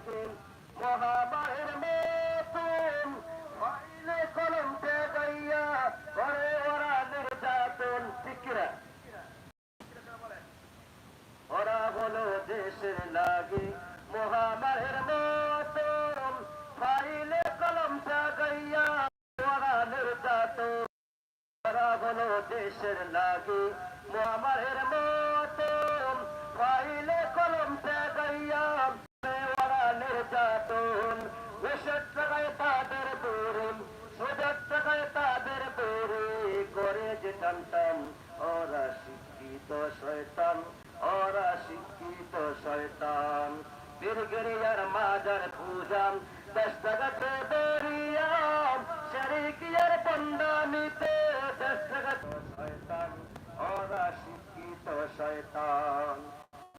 দেখেন মহাবারের মতন মাইলে কলম গাইয়া ঘরে ওরা নির্যাতন। ঠিকরা ওরা হলো দেশের লাগে মহামারের মতন ফাইলে কলম গাইয়া ওরা নির্যাতন। ওরা হলো দেশের লাগে মহামারের সন্তান ওরা শিক্ষিত শয়তান ওরা শিক্ষিত শয়তান। বীরগিরিয়ার মাজার পূজান দশ জগতে দেরি।